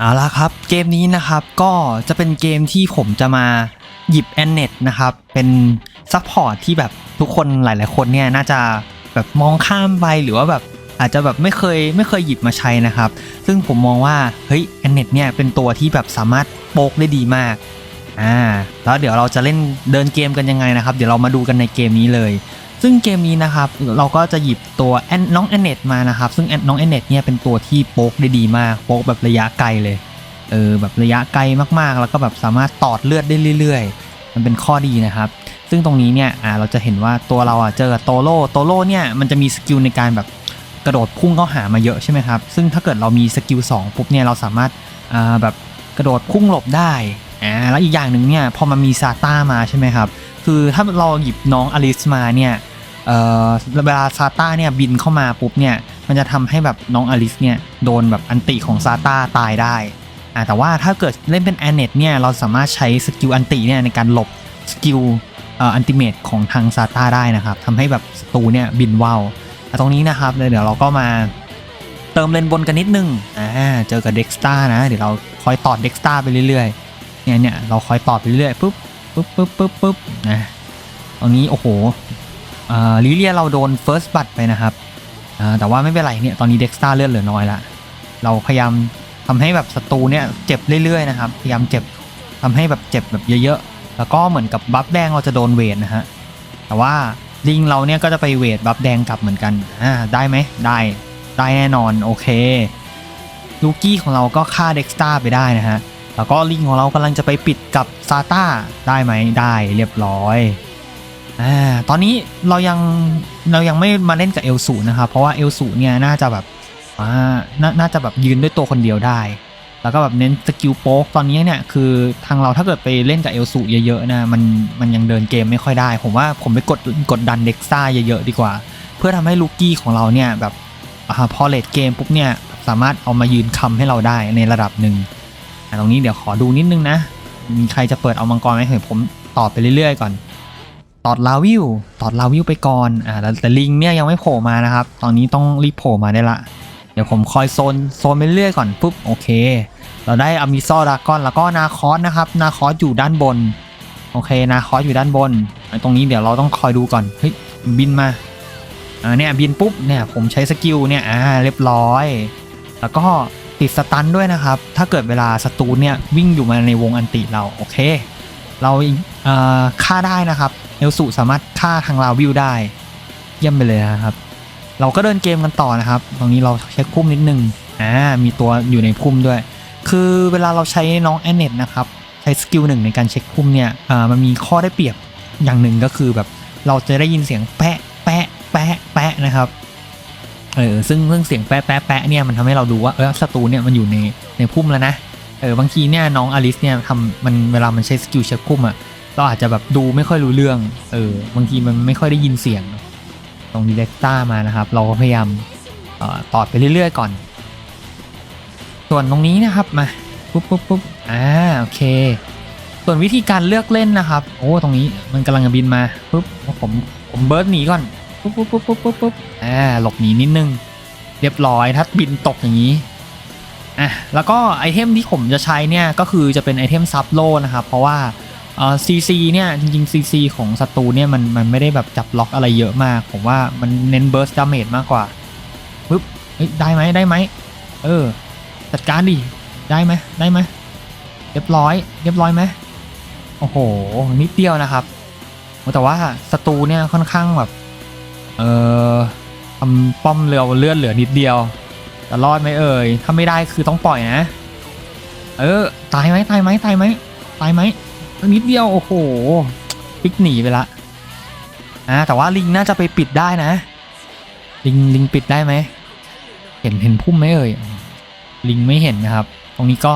เอาละครับเกมนี้นะครับก็จะเป็นเกมที่ผมจะมาหยิบแอนเน็ตนะครับเป็นซัพพอร์ตที่แบบทุกคนหลาย ๆ คนเนี่ยน่าจะแบบมองข้ามไปหรือว่าแบบอาจจะแบบไม่เคยไม่เคยหยิบมาใช้นะครับ ซึ่งผมมองว่าเฮ้ยแอนเน็ตเนี่ยเป็นตัวที่แบบสามารถโปกได้ดีมากอ่าแล้วเดี๋ยวเราจะเล่นเดินเกมกันยังไงนะครับ เดี๋ยวเรามาดูกันในเกมนี้เลย ซึ่งเกมนี้นะครับเราก็จะหยิบตัวแอนน้องแอนเนตมานะครับซึ่งแอนน้องแอนเนตเนี่ยเป็นตัวที่โป๊กได้ดีมากโป๊กแบบระยะไกลเลยเออแบบระยะไกลมากๆ แล้วก็แบบสามารถตอดเลือดได้เรื่อย ๆ มันเป็นข้อดีนะครับ ซึ่งตรงนี้เนี่ยอ่าเราจะเห็นว่าตัวเราอะเจอโตโร่โตโร่เนี่ยมันจะมีสกิลในการแบบกระโดดพุ่งเข้าหามาเยอะใช่ไหมครับซึ่งถ้าเกิดเรามีสกิล2ปุ๊บเนี่ยเราสามารถอ่าแบบกระโดดพุ่งหลบได้อ่าแล้วอีกอย่างหนึ่งเนี่ยพอมันมีซาต้ามาใช่ไหมครับคือถ้าเราหยิบน้องอลิสมาเนี่ย เวลาซาต้าเนี่ยบินเข้ามาปุ๊บเนี่ยมันจะทำให้แบบน้องอลิสเนี่ยโดนแบบอันติของซาต้าตายได้อ่าแต่ว่าถ้าเกิดเล่นเป็นแอนเนตเนี่ยเราสามารถใช้สกิลอันติเนี่ยในการหลบสกิลอันติเมตของทางซาต้าได้นะครับทำให้แบบศัตรูเนี่ยบินว่าวตรงนี้นะครับเดี๋ยวเราก็มาเติมเลนบนกันนิดนึงอ่าเจอกับเด็กสตาร์นะ เดี๋ยวเราคอยตอดเด็กสตาร์ไปเรื่อยๆเนี่ยเนี่ยเราคอยตอดไปเรื่อยๆปุ๊บปุ๊บปุ๊บปุ๊บปุ๊บนะตรงนี้โอ้โห ลิเลียเราโดนเฟิร์สบัตไปนะครับแต่ว่าไม่เป็นไรเนี่ยตอนนี้เด็กสตาร์เลือดเหลือน้อยละเราพยายามทำให้แบบศัตรูเนี่ยเจ็บเรื่อยๆนะครับพยายามเจ็บทำให้แบบเจ็บแบบเยอะๆ แล้วก็เหมือนกับบัฟแดงเราจะโดนเวทนะฮะแต่ว่าลิงเราเนี่ยก็จะไปเวทบัฟแดงกลับเหมือนกันอ่าได้ไหมได้ได้แน่นอนโอเคลูกี้ของเราก็ฆ่าเด็กสตาไปได้นะฮะแล้วก็ลิงของเรากำลังจะไปปิดกับซาต้าได้ไหมได้เรียบร้อย อ่าตอนนี้เรายังเรายังไม่มาเล่นกับเอลสูนะครับ เพราะว่าเอลสูเนี่ยน่าจะแบบอ่านน่าจะแบบยืนด้วยตัวคนเดียวได้ แล้วก็แบบเน้นสกิลโป๊กตอนนี้เนี่ยคือทางเราถ้าเกิดไปเล่นกับเอลสูเยอะๆนะมันมันยังเดินเกมไม่ค่อยได้ ผมว่าผมไปกดกดดันเด็กซ่าเยอะๆดีกว่า เพื่อทำให้ลูกี้ของเราเนี่ยแบบอาพอเลดเกมปุ๊บเนี่ยสามารถเอามายืนคำให้เราได้ในระดับหนึ่งตรงนี้เดี๋ยวขอดูนิดนึงนะมีใครจะเปิดเอามังกรไหมเฮ้ยผมตอบไปเรื่อยๆก่อน ตอดลาวิวตอดลาวิวไปก่อนอ่าแต่ลิงเนี่ยยังไม่โผล่มานะครับ ตอนนี้ต้องรีบโผล่มาได้ละ เดี๋ยวผมคอยโซนโซนไปเรื่อยก่อนปุ๊บโอเค เราได้อมิซอดากอนแล้วก็นาคอสนะครับ นาคอสอยู่ด้านบน โอเค นาคอสอยู่ด้านบน ตรงนี้เดี๋ยวเราต้องคอยดูก่อน เฮ้ยบินมา อ่าเนี่ยบินปุ๊บเนี่ยผมใช้สกิลเนี่ยอ่าเรียบร้อย แล้วก็ติดสตันด้วยนะครับ ถ้าเกิดเวลาศัตรูเนี่ยวิ่งอยู่มาในวงอันติเราโอเค เราอ่อฆ่าได้นะครับ เอลสุสามารถฆ่าทางลาวิวได้ เยี่ยมไปเลยนะครับ เราก็เดินเกมกันต่อนะครับ ตรงนี้เราเช็คพุ่มนิดนึงอ่ามีตัวอยู่ในพุ่มด้วย คือเวลาเราใช้น้องแอนเน็ตนะครับใช้สกิลหนึ่งในการเช็คพุ่มเนี่ยอ่ามันมีข้อได้เปรียบอย่างหนึ่งก็คือแบบเราจะได้ยินเสียงแปะแปะแปะแปะนะครับเออซึ่งเรื่องเสียงแปะแปะแปะเนี่ยมันทำให้เราดูว่าเออศัตรูเนี่ยมันอยู่ในในพุ่มแล้วนะเออบางทีเนี่ยน้องอลิสเนี่ยทำมันเวลามันใช้สกิลเช็คพุ่มอะ เราอาจจะแบบดูไม่ค่อยรู้เรื่อง เออ บางทีมันไม่ค่อยได้ยินเสียง ตรงดีเลกต้ามานะครับ เราก็พยายามออตอดไปเรื่อยๆก่อน ส่วนตรงนี้นะครับ มา ปุ๊บปุ๊บปุ๊บอ่า โอเค ส่วนวิธีการเลือกเล่นนะครับ โอ้ ตรงนี้มันกำลังจะบินมา ปุ๊บ ผม ผมเบิร์ดหนีก่อน ปุ๊บปุ๊บปุ๊บปุ๊บปุ๊บปุ๊บอ่า หลบหนีนิดนึง เรียบร้อย ถ้าบินตกอย่างนี้อะแล้วก็ไอเทมที่ผมจะใช้เนี่ย ก็คือจะเป็นไอเทมซับโลนะครับ เพราะว่า ซีซีเนี่ยจริงๆซีซีของศัตรูเนี่ยมันมันไม่ได้แบบจับล็อกอะไรเยอะมาก ผมว่ามันเน้นเบิร์สดาเมจมากกว่าปุ๊บได้ไหมได้ไหมเออจัดการดิได้ไหมได้ไหมเรียบร้อย เรียบร้อยไหมโอ้โหนิดเดียวนะครับ แต่ว่าศัตรูเนี่ยค่อนข้างแบบเออทำป้อมเรือเลือดเหลือนิดเดียวจะรอดไหมเอ่ยถ้าไม่ได้คือต้องปล่อยนะ เออตายไหมตายไหมตายไหมตายไหม นิดเดียว โอ้โหพลิกหนีไปละอ่าแต่ว่าลิงน่าจะไปปิดได้นะ ลิงลิงปิดได้ไหม เห็นเห็นพุ่มไหมเอ่ย ลิงไม่เห็นนะครับ ตรงนี้ก็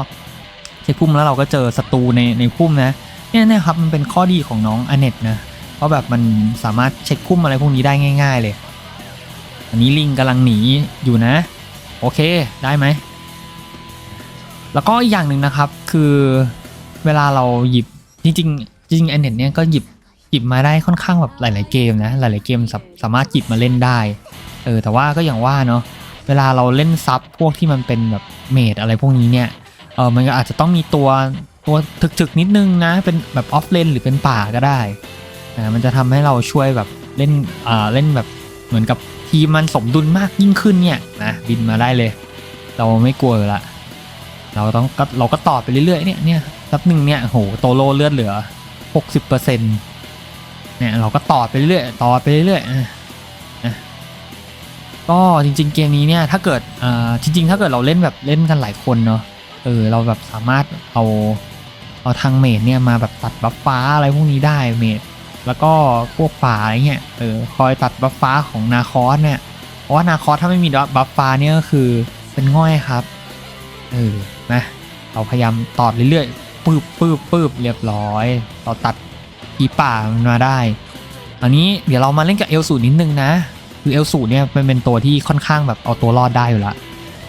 เช็คพุ่มแล้วเราก็เจอศัตรูในในพุ่มนะ เนี่ยนะครับมันเป็นข้อดีของน้องอเนตนะ เพราะแบบมันสามารถเช็คพุ่มอะไรพวกนี้ได้ง่าย ๆ เลย อันนี้ลิงกำลังหนีอยู่นะ โอเคได้ไหม แล้วก็อีกอย่างหนึ่งนะครับคือเวลาเราหยิบ จริงๆจริงๆอเนตเนี่ยก็หยิบหยิบมาได้ค่อนข้างแบบหลายๆเกมนะ หลายๆเกมสาสามารถหยิบมาเล่นได้เออแต่ว่าก็อย่างว่าเนาะเวลาเราเล่นซับพวกที่มันเป็นแบบเมดอะไรพวกนี้เนี่ยเออมันก็อาจจะต้องมีตัวตัวถึกๆนิดนึงนะ เป็นแบบออฟเลนหรือเป็นป่าก็ได้นะมันจะทำให้เราช่วยแบบเล่นอ่าเล่นแบบเหมือนกับทีมมันสมดุลมากยิ่งขึ้นเนี่ยนะบินมาได้เลย เราไม่กลัวละเราต้องก็เราก็ต่อไปเรื่อยๆเนี่ยเนี่ย สักหนึ่งเนี่ยโหโตโลเลือดเหลือ 60%เนี่ยเราก็ต่อไปเรื่อยต่อไปเรื่อยอะนะก็จริง ๆ เกมนี้เนี่ยถ้าเกิดอ่าจริง ๆ ถ้าเกิดเราเล่นแบบเล่นกันหลายคนเนาะเออเราแบบสามารถเอาเอาทางเมดเนี่ยมาแบบตัดบัฟฟ้าอะไรพวกนี้ได้เมดแล้วก็พวกป่าอะไรเงี้ยเออคอยตัดบัฟฟ้าของนาคอสเนี่ยเพราะว่านาคอสถ้าไม่มีบัฟฟ้าเนี่ยก็คือเป็นง่อยครับเออนะเราพยายามตอดเรื่อยๆ ปืบปืบปืบเรียบร้อย เราตัดอีป่ามันมาได้อันนี้เดี๋ยวเรามาเล่นกับเอลสูนิดนึงนะ คือเอลสูเนี่ยมันเป็นตัวที่ค่อนข้างแบบเอาตัวรอดได้อยู่ละ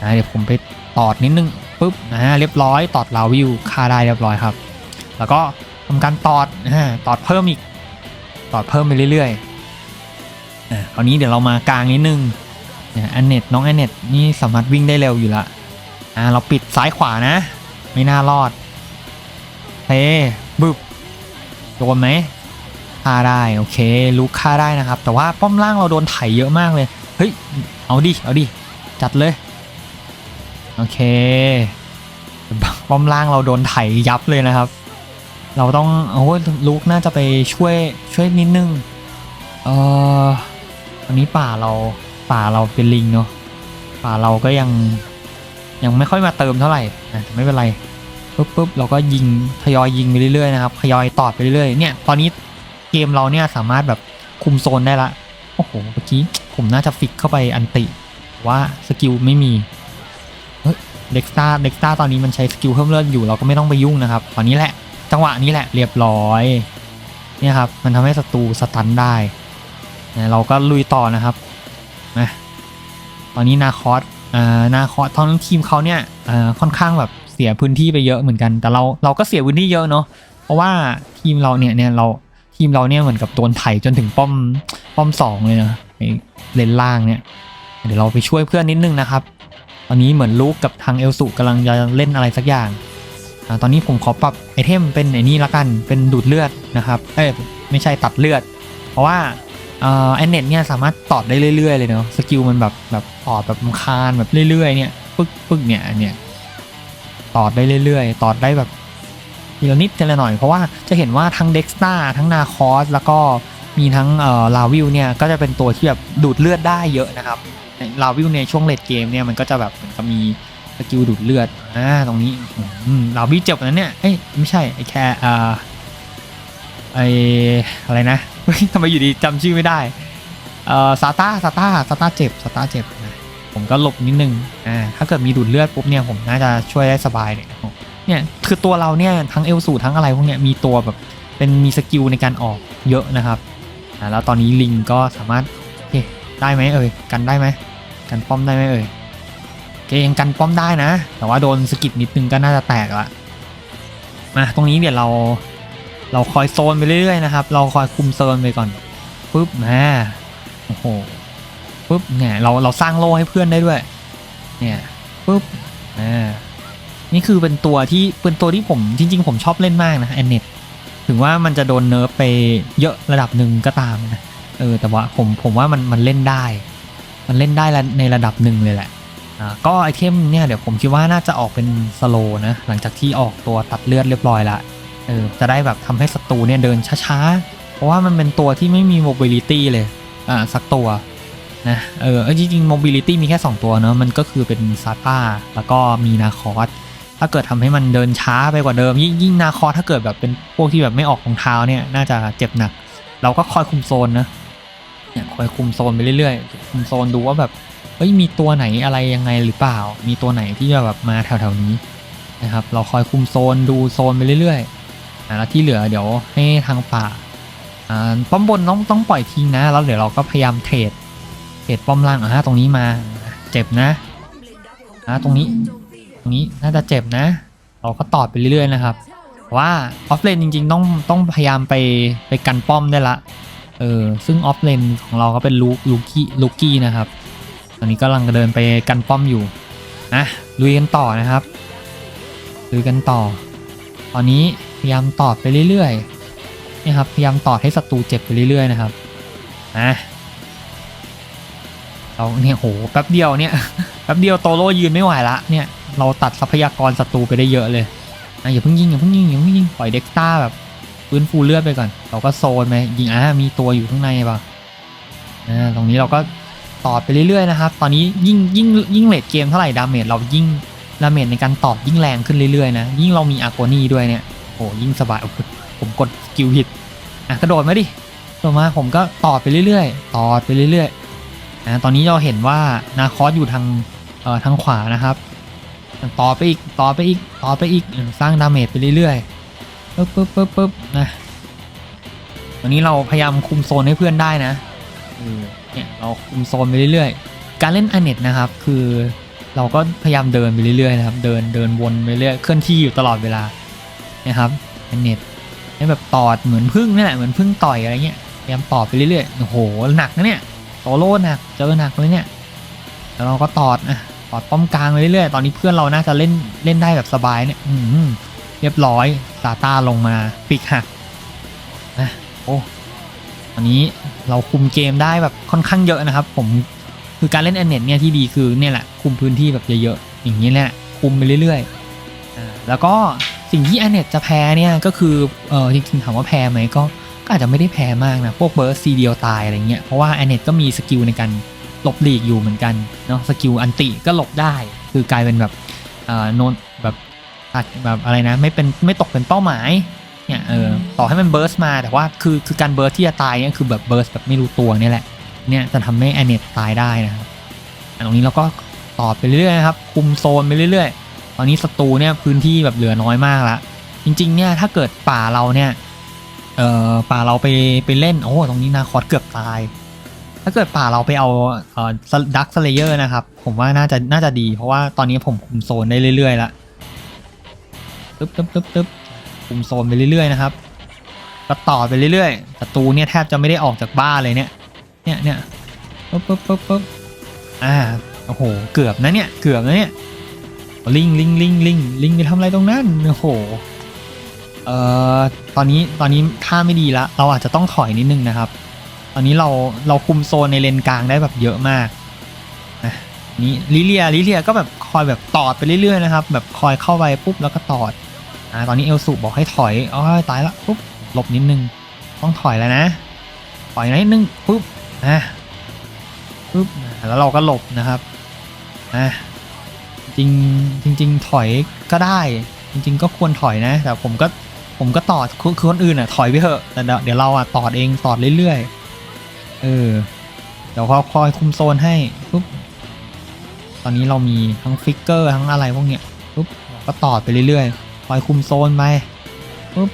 นะเดี๋ยวผมไปตอดนิดนึงปุ๊บนะเรียบร้อยตอดลาวิวฆ่าได้เรียบร้อยครับ แล้วก็ทำการตอดนะตอดเพิ่มอีกตอดเพิ่มไปเรื่อยๆอะคราวนี้เดี๋ยวเรามากลางนิดนึงนี่ยอันเน็ตน้องอันเน็ตนี่สามารถวิ่งได้เร็วอยู่ละอ่าเราปิดซ้ายขวานะ ไม่น่ารอด เฮ้บึบโดนไหมฆ่าได้โอเคลุกฆ่าได้นะครับ แต่ว่าป้อมล่างเราโดนไถเยอะมากเลยเฮ้ยเอาดิเอาดิจัดเลยโอเคป้อมล่างเราโดนไถยับเลยนะครับ เราต้องโอ้ยลูกน่าจะไปช่วยช่วยนิดนึงเอออันนี้ป่าเราป่าเราเป็นลิงเนาะป่าเราก็ยังยังไม่ค่อยมาเติมเท่าไหร่นะแต่ไม่เป็นไร ปุ๊บปุ๊บเราก็ยิงทยอยยิงไปเรื่อยๆนะครับทยอยตอดไปเรื่อยๆเนี่ยตอนนี้เกมเราเนี่ยสามารถแบบคุมโซนได้ละโอ้โหเมื่อกี้ผมน่าจะฟิกเข้าไปอันติว่าสกิลไม่มีเฮ้ด็กสตาเด็กสตาตอนนี้มันใช้สกิลเพิ่มเลือดอยู่เราก็ไม่ต้องไปยุ่งนะครับตอนนี้แหละ จังหวะนี้แหละเรียบร้อยเนี่ยครับมันทำให้ศัตรูสตันได้เนี่ยเราก็ลุยต่อนะครับนะตอนนี้นาคอสอ่านาคอสทั้งทีมเขาเนี่ยอ่าค่อนข้างแบบ เสียพื้นที่ไปเยอะเหมือนกัน แต่เราเราก็เสียพื้นที่เยอะเนาะเพราะว่าทีมเราเนี่ยเนี่ยเราทีมเราเนี่ยเหมือนกับโดนไถจนถึงป้อมป้อมสองเลยนะเลนล่างเนี่ย เดี๋ยวเราไปช่วยเพื่อนนิดนึงนะครับ ตอนนี้เหมือนลูกกับทางเอลสุกำลังจะเล่นอะไรสักอย่างอตอนนี้ผมขอปรับไอเทมเป็นไอ้นี่ละกันเป็นดูดเลือดนะครับ เอ้ยไม่ใช่ตัดเลือด เพราะว่าแอ่าไอเน็ตเนี่ยสามารถตอดได้เรื่อยๆเลยเนาะสกิลมันแบบแบบตอดแบบคานแบบเรื่อยๆเนี่ยปึ๊กปึ๊กเนี่ยเนี่ย ตอดได้เรื่อยๆ ตอดได้แบบทีละนิดทีละหน่อย เพราะว่าจะเห็นว่าทั้งเด็กสตาทั้งนาคอสแล้วก็มีทั้งลาวิวเนี่ยก็จะเป็นตัวที่แบบดูดเลือดได้เยอะนะครับลาวิวในช่วงเลดเกมเนี่ยมันก็จะแบบมันก็มีสกิลดูดเลือดอ่าตรงนี้อืมเราวิลเจ็บนั้นเนี่ยเอ้ยไม่ใช่ไอแค่อ่าไออะไรนะทำไมอยู่ดีจำชื่อไม่ได้เอ่อซาต้าซาต้าซาต้าเจ็บซาต้าเจ็บนะ ผมก็หลบนิดนึงอ่าถ้าเกิดมีดูดเลือดปุ๊บเนี่ยผมน่าจะช่วยได้สบายเลยเนี่ยคือตัวเราเนี่ยทั้งเอลสูทั้งอะไรพวกเนี้ยมีตัวแบบเป็นมีสกิลในการออกเยอะนะครับอ่าแล้วตอนนี้ลิงก็สามารถโอเคได้ไหมเอ่ยกันได้ไหมกันป้อมได้ไหมเอ่ยเกยังกันป้อมได้นะ แต่ว่าโดนสกิดนิดนึงก็น่าจะแตกละมาตรงนี้เดี๋ยวเราเราคอยโซนไปเรื่อยๆนะครับ เราคอยคุมโซนไปก่อนปุ๊บนะโอ้โห ปุ๊บเนี่ยเราเราสร้างโล่ให้เพื่อนได้ด้วย เนี่ยปุ๊บอ่านี่คือเป็นตัวที่เป็นตัวที่ผมจริง ๆ ผมชอบเล่นมากนะแอนเน็ตถึงว่ามันจะโดนเนิร์ฟไปเยอะระดับหนึ่งก็ตามนะเออแต่ว่าผมผมว่ามันมันเล่นได้ มันเล่นได้ในระดับหนึ่งเลยแหละอ่าก็ไอเทมเนี่ยเดี๋ยวผมคิดว่าน่าจะออกเป็นสโลนะหลังจากที่ออกตัวตัดเลือดเรียบร้อยละเออจะได้แบบทำให้ศัตรูเนี่ยเดินช้าๆ เพราะว่ามันเป็นตัวที่ไม่มีโมบิลิตี้เลยอ่าสักตัว นะเออจริงๆโมบิลิตี้มีแค่ 2 ตัวเนอะมันก็คือเป็นซาต้าแล้วก็มีนาคอสถ้าเกิดทำให้มันเดินช้าไปกว่าเดิม ยิ่งยิ่งนาคอสถ้าเกิดแบบเป็นพวกที่แบบไม่ออกของเท้าเนี่ยน่าจะเจ็บหนัก เราก็คอยคุมโซนนะเนี่ยคอยคุมโซนไปเรื่อยๆ คุมโซนดูว่าแบบเฮ้ยมีตัวไหนอะไรยังไงหรือเปล่า มีตัวไหนที่แบบมาแถวๆนี้นะครับเราคอยคุมโซนดูโซนไปเรื่อยๆแล้วที่เหลือเดี๋ยวให้ทางป่าอ่าป้อมบนต้องต้องปล่อยทิ้งนะแล้วเดี๋ยวเราก็พยายามเทรด เทรดป้อมล่างอ่าตรงนี้มา เจ็บนะอ่าตรงนี้ ตรงนี้น่าจะเจ็บนะ เราก็ตอดไปเรื่อยๆนะครับ ว่าออฟเลนจริงๆ ต้องต้องพยายามไปไปกันป้อมได้ละ เออ ซึ่งออฟเลนของเราก็เป็นลูลูกี้ลูกี้นะครับ ตอนนี้กำลังเดินไปกันป้อมอยู่นะลุยกันต่อนะครับลุยกันต่อ ตอนนี้พยายามตอดไปเรื่อยๆนี่ครับ พยายามตอดให้ศัตรูเจ็บไปเรื่อยๆนะครับนะ เราเนี่ยโหแป๊บเดียวเนี่ยแป๊บเดียวโตโร่ยืนไม่ไหวละเนี่ยเราตัดทรัพยากรศัตรูไปได้เยอะเลยนะอย่าเพิ่งยิงอย่าเพิ่งยิงอย่าเพิ่งยิงปล่อยเด็กต้าแบบฟื้นฟูเลือดไปก่อน เราก็โซนไปยิงอะมีตัวอยู่ข้างในปล่ะอ่าตรงนี้เราก็ตอดไปเรื่อยๆนะครับ ตอนนี้ยิ่งยิ่งยิ่งเลดเกมเท่าไหร่ดาเมจเรายิ่งดาเมจในการตอดยิ่งแรงขึ้นเรื่อยๆนะยิ่งเรามีอาโกนี่ด้วยเนี่ยโอ้ยิ่งสบายผมกดสกิลผิดอะกระโดดมาดิกระโดดมาผมก็ตอดไปเรื่อยๆ ตอดไปเรื่อยๆ นะตอนนี้เราเห็นว่านาคอสอยู่ทางเอ่อทางขวานะครับต่อไปอีกต่อไปอีกต่อไปอีกเออสร้างดาเมจไปเรื่อยๆปึ๊บปึ๊บปึ๊บปึ๊บนะตอนนี้เราพยายามคุมโซนให้เพื่อนได้นะเออเนี่ยเราคุมโซนไปเรื่อยๆ การเล่นอเน็ตนะครับ คือเราก็พยายามเดินไปเรื่อยๆนะครับ เดินเดินวนไปเรื่อยเคลื่อนที่อยู่ตลอดเวลานะครับอเน็ตให้แบบตอดเหมือนพึ่งนี่แหละเหมือนพึ่งต่อยอะไรเงี้ยพยายามตอดไปเรื่อยๆโอ้โหหนักนะเนี่ย โตโร่หนักเจอหนักเลยเนี่ยแล้วเราก็ตอดนะตอดป้อมกลางไปเรื่อยๆตอนนี้เพื่อนเราน่าจะเล่นเล่นได้แบบสบายเนี่ยอืมเรียบร้อยซาต้าลงมาปิกหักนะโอ้ตอนนี้เราคุมเกมได้แบบค่อนข้างเยอะนะครับ ผมคือการเล่นแอนเน็ตเนี่ยที่ดีคือเนี่ยแหละคุมพื้นที่แบบเยอะๆอย่างนี้แหละคุมไปเรื่อยๆอแล้วก็สิ่งที่แอนเน็ตจะแพ้เนี่ยก็คือเออจริงๆถามว่าแพ้ไหมก็ ก็อาจจะไม่ได้แพ้มากนะ พวกเบิร์สซีเดียวตายอะไรเงี้ย เพราะว่าแอนเน็ตก็มีสกิลในการหลบหลีกอยู่เหมือนกันเนาะสกิลอันติก็หลบได้ คือกลายเป็นแบบเอ่อโนนแบบอาจแบบอะไรนะ ไม่เป็นไม่ตกเป็นเป้าหมายเนี่ยเออต่อให้มันเบิร์สมาแต่ว่าคือคือการเบิร์สที่จะตายเนี่ยคือแบบเบิร์สแบบไม่รู้ตัวเนี่ยแหละเนี่ยจะทำให้แอนเน็ตตายได้นะครับอะตรงนี้เราก็ต่อไปเรื่อยๆนะครับคุมโซนไปเรื่อยๆ ตอนนี้ศัตรูเนี่ยพื้นที่แบบเหลือน้อยมากละจริงๆเนี่ยถ้าเกิดป่าเราเนี่ย เอ่อป่าเราไปไปเล่น โอ้ตรงนี้นาคอสเกือบตาย ถ้าเกิดป่าเราไปเอาเอ่อดักสเลเยอร์นะครับ ผมว่าน่าจะน่าจะดี เพราะว่าตอนนี้ผมคุมโซนได้เรื่อยๆล้วตึ๊บตึ๊บตึ๊บตึ๊บคุมโซนไปเรื่อยๆนะครับก็ต่อไปเรื่อยๆศัตรูเนี่ยแทบจะไม่ได้ออกจากบ้านเลยเนี่ย เนี่ยเนี่ยปึ๊บปึ๊บปึ๊บปึ๊บอ่าโอ้โห เกือบนะเนี่ย เกือบนะเนี่ย ลิงลิงลิงลิงลิงไปทำอะไรตรงนั้น โอ้โห เอ่อตอนนี้ตอนนี้ท่าไม่ดีละ เราอาจจะต้องถอยนิดนึงนะครับ ตอนนี้เราเราคุมโซนในเลนกลางได้แบบเยอะมากนะนี่ลิเลียลิเลียก็แบบคอยแบบตอดไปเรื่อยๆนะครับ แบบคอยเข้าไปปุ๊บแล้วก็ตอดอ่าตอนนี้เอลสุบอกให้ถอยอ๋อตายละปุ๊บหลบนิดนึง ต้องถอยแล้วนะถอยนิดนึงปุ๊บอะปุ๊บแล้วเราก็หลบนะครับอะจริงจริง ๆ ถอยก็ได้ จริง ๆ ก็ควรถอยนะ แต่ผมก็ ผมก็ตอดคือคนอื่นอะถอยไปเถอะแต่เดี๋ยวเราอะตอดเองตอดเรื่อยๆเออเดี๋ยวเขาคอยคุมโซนให้ปุ๊บตอนนี้เรามีทั้งฟิกเกอร์ทั้งอะไรพวกเนี้ยปุ๊บก็ต่อไปเรื่อยๆคอยคุมโซนไปปุ๊บ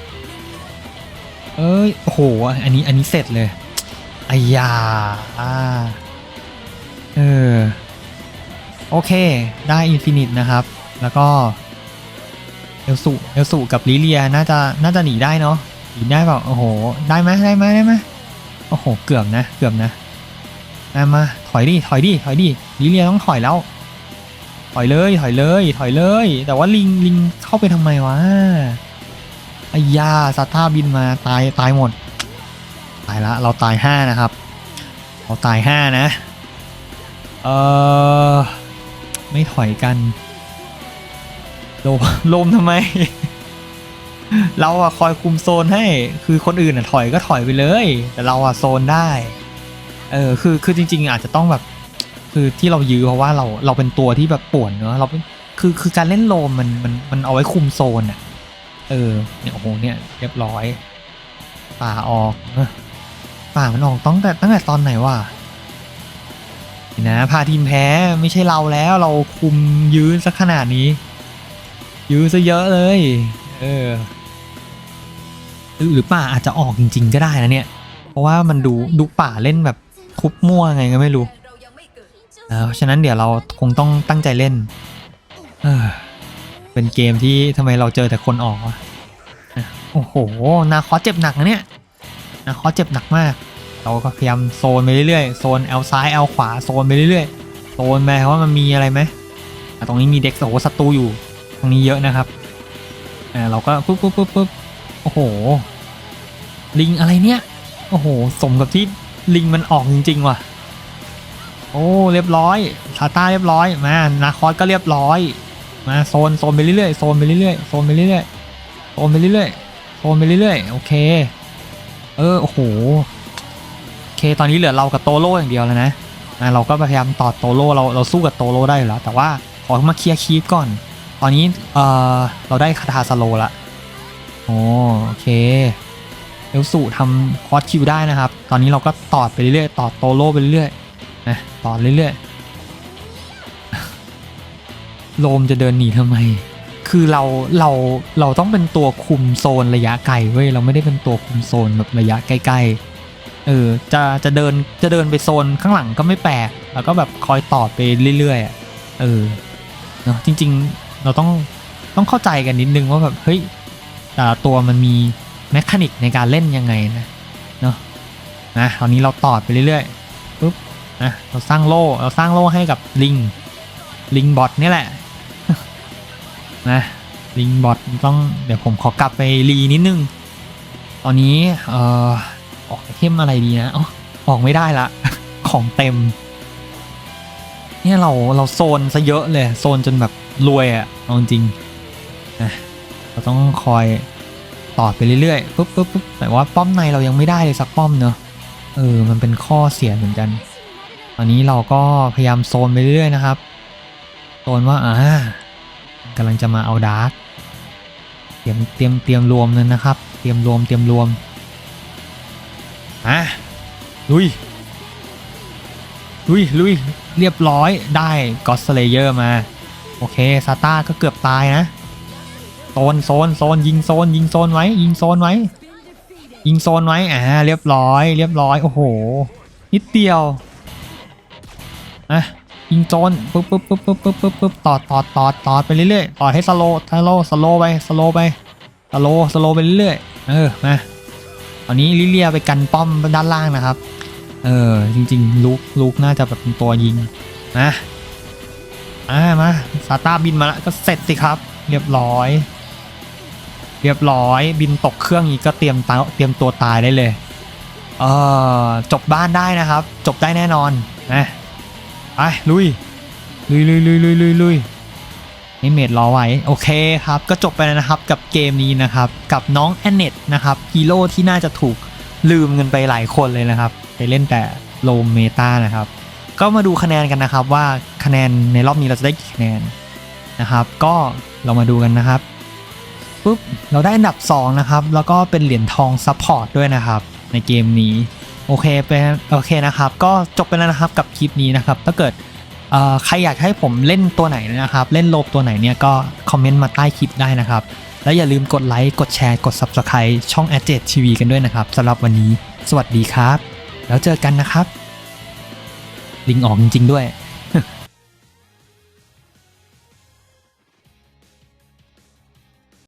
เอ้ยโอ้โหอันนี้อันนี้เสร็จเลยอายาอ่าเออโอเค ได้อินฟินิตนะครับ แล้วก็ ลสุเอลสุกับลิเลียน่าจะน่าจะหนีได้เนาะหนีได้เปล่าโอ้โห ได้ไหมได้ไหมได้ไหมโอ้โห เกือบนะเกือบนะมามาถอยดิถอยดิถอยดิลิเลียต้องถอยแล้ว ถอยเลยถอยเลย ถอยเลย แต่ว่าลิงลิงเข้าไปทำไมวะไอ้ยาซาต้าบินมาตายตายหมดตายละเราตายห้านะครับเราตายห้านะเออไม่ถอยกัน โลมโลมทำไม เราอะคอยคุมโซนให้ คือคนอื่นอะถอยก็ถอยไปเลย แต่เราอะโซนได้ เออ คือ คือจริง ๆ อาจจะต้องแบบ คือที่เรายื้อเพราะว่าเรา เราเป็นตัวที่แบบป่วนเนอะเราเป็นคือ คือการเล่นโลมมัน มัน มันเอาไว้คุมโซนอะเออ เนี่ยโอ้โห เนี่ยเรียบร้อย ป่าออกป่ามันออกตั้งแต่ตั้งแต่ตอนไหนวะนะพาทีมแพ้ไม่ใช่เราแล้วเราคุมยื้อสักขนาดนี้ ยื้อซะเยอะเลย เออ หรือป่าอาจจะออกจริง ๆ ก็ได้นะเนี่ย เพราะว่ามันดูดูป่าเล่นแบบทุบมั่วไงก็ไม่รู้เออฉะนั้นเดี๋ยวเราคงต้องตั้งใจเล่น เออ เป็นเกมที่ทำไมเราเจอแต่คนออกอะโอ้โห นาคอเจ็บหนักนะเนี่ยนาคอเจ็บหนักมาก เราก็พยายามโซนไปเรื่อยๆ โซนแอลซ้ายแอลขวาโซนไปเรื่อยๆ โซนไปว่ามันมีอะไรไหมตรงนี้มีเด็กโอ้โหศัตรูอยู่ ตรงนี้เยอะนะครับอ่าเราก็ปุ๊บปุ๊บปุ๊บปุ๊บโอ้โห ลิงอะไรเนี่ย โอ้โห สมกับที่ลิงมันออกจริง ๆ ว่ะ โอ้เรียบร้อยซาต้าเรียบร้อยมานาคอสก็เรียบร้อย มาโซนโซนไปเรื่อยๆโซนไปเรื่อยๆโซนไปเรื่อยๆโซนไปเรื่อยๆโซนไปเรื่อยๆโอเค เออโอ้โหโอเคตอนนี้เหลือเรากับโตโร่อย่างเดียวแล้วนะอะเราก็พยายามต่อโตโร่เราเราสู้กับโตโร่ได้อยู่แล้ว แต่ว่าขอมาเคลียร์คีปก่อน ตอนนี้เออเราได้คาถาสโลละโอ้โอเคเอลสูทำคอร์สคิวได้นะครับ ตอนนี้เราก็ตอดไปเรื่อยๆตอดโตโร่ไปเรื่อยๆนะตอดเรื่อยๆโลมจะเดินหนีทำไม คือเราเราเราต้องเป็นตัวคุมโซนระยะไกลเว้ยเราไม่ได้เป็นตัวคุมโซนแบบระยะใกล้ๆเออจะจะเดินจะเดินไปโซนข้างหลังก็ไม่แปลกแล้วก็แบบคอยตอดไปเรื่อยๆอะเออเนาะจริง ๆ เราต้องต้องเข้าใจกันนิดนึงว่าแบบเฮ้ยแต่ละตัวมันมีแมคานิกในการเล่นยังไงนะเนาะนะตอนนี้เราตอดไปเรื่อยๆปุ๊บนะเราสร้างโล่เราสร้างโล่ให้กับลิงลิงบอทนี่แหละนะลิงบอทต้องเดี๋ยวผมขอกลับไปรีนิดนึง ตอนนี้เอ่อออกไอเทมอะไรดีนะอ๋อออกไม่ได้ละ ของเต็ม เนี่ยเราเราโซนซะเยอะเลย โซนจนแบบ รวยอะเอาจริงนะเราต้องคอยต่อไปเรื่อยๆปุ๊บปุ๊บปุ๊บแต่ว่าป้อมในเรายังไม่ได้เลยสักป้อมเนอะเออมันเป็นข้อเสียเหมือนกัน ตอนนี้เราก็พยายามโซนไปเรื่อยๆนะครับโซนว่าอ่ากำลังจะมาเอาดาร์กเตรียมเตรียมเตรียมรวมเลยนะครับ เตรียมรวมเตรียมรวมอะลุยลุยลุยเรียบร้อยได้ก็อ s สเลเยอร์มา โอเคซาต้าก็เกือบตายนะโซนโซนโซนยิงโซนยิงโซนไว้ยิงโซนไว้ยิงโซนไว้อ่าเรียบร้อย เรียบร้อยโอ้โหนิดเดียวอะยิงโซนปุ๊บปุ๊บปุ๊บปุ๊บปุ๊บปุ๊บปุ๊บต่อต่อต่อต่อไปเรื่อยๆต่อให้สโลสโลสโลไปสโลไปสโลสโลไปเรื่อยๆเออมาตอนนี้ลิเลียไปกันป้อมด้านล่างนะครับ เออจริงๆลูกลูกน่าจะแบบเป็นตัวยิงนะ อ่ามาซาต้าบินมาแล้วก็เสร็จสิครับ เรียบร้อย เรียบร้อย บินตกเครื่องอีกก็เตรียมตาเตรียมตัวตายได้เลยเออจบบ้านได้นะครับ จบได้แน่นอนนะไปลุยลุยลุยลุยลุยลุยลุยให้เมดรอไว้โอเคครับ ก็จบไปแล้วนะครับกับเกมนี้นะครับ กับน้องแอนเนตนะครับฮีโร่ที่น่าจะถูกลืมกันไปหลายคนเลยนะครับ ไปเล่นแต่โลมเมตานะครับ ก็มาดูคะแนนกันนะครับว่า คะแนนในรอบนี้เราจะได้กี่คะแนนนะครับ ก็เรามาดูกันนะครับปุ๊บเราได้อันดับ 2 นะครับ แล้วก็เป็นเหรียญทองซัพพอร์ตด้วยนะครับ ในเกมนี้ โอเคเป็นโอเคนะครับ ก็จบไปแล้วนะครับกับคลิปนี้นะครับ ถ้าเกิดใครอยากให้ผมเล่นตัวไหนนะครับ เล่นโลบตัวไหนเนี่ยก็คอมเมนต์มาใต้คลิปได้นะครับ และอย่าลืมกดไลค์ กดแชร์ กด Subscribe ช่อง a d j e t TV กันด้วยนะครับสำหรับวันนี้ สวัสดีครับ แล้วเจอกันนะครับ ลิงออกจริงๆด้วย